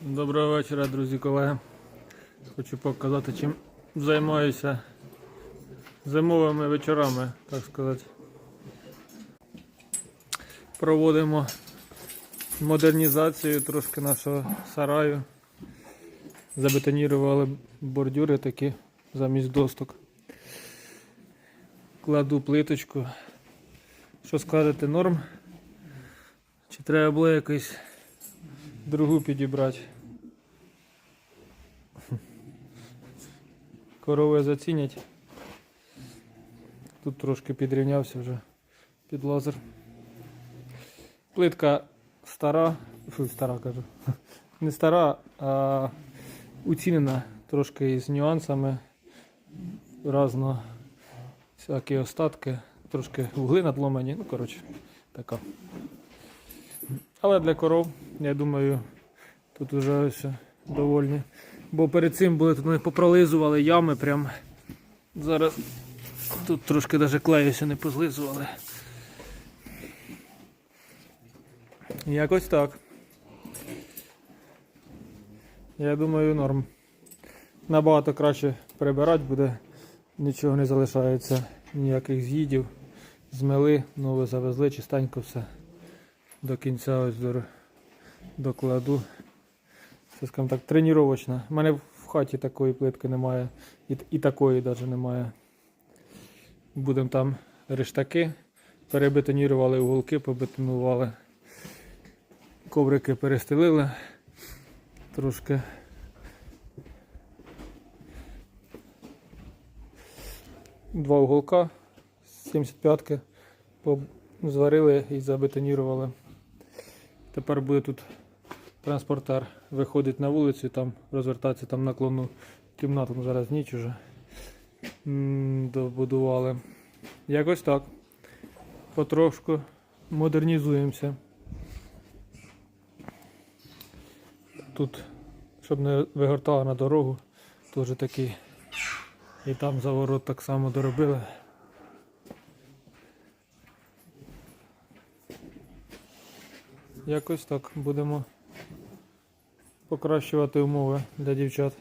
Доброго вечора, друзі колеги. Хочу показати, чим займаюся зимовими вечорами, так сказати. Проводимо модернізацію трошки нашого сараю. Забетонірували бордюри такі замість досток. Кладу плиточку. Що скажете, норм? Чи треба було якось другу підібрати? Корови зацінять. Тут трошки підрівнявся вже під лазер. Плитка стара, фу, стара кажу. Не стара, а уцінена трошки з нюансами. Разно всякі остатки, трошки вугли надломані, ну коротше, така. Але для коров, я думаю, тут вже ось довольні. Бо перед цим були тут вони попролизували ями прям. Зараз тут трошки навіть клеюся не позлизували. Якось так. Я думаю, норм. Набагато краще прибирати буде, нічого не залишається, ніяких з'їдів. Змели, нове завезли, чистенько все. До кінця ось до, докладу. Це, скажімо так, тренувачна. У мене в хаті такої плитки немає. І, і такої навіть немає. Будемо там рештаки. Перебетонірували уголки, побетонували. Коврики перестелили. Трошки. Два уголка 75-ки зварили і забетонірували. Тепер буде тут транспортер виходить на вулицю, там розвертатися там наклонну кімнату, ну, зараз ніч уже добудували. Якось так. Потрошку модернізуємося. Тут, щоб не вигортало на дорогу, теж такий. І там заворот так само доробили. Якось так будемо покращувати умови для дівчат.